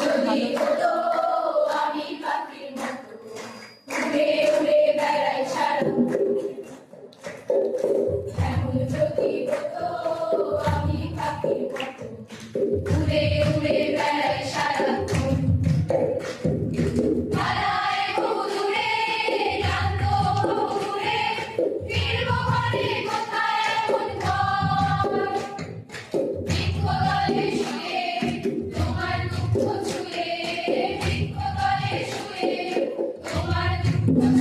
যদি ছোট পাখির মতো উড়ে উড়ে বেড়াই আমি পাখির মতো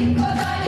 Cinco,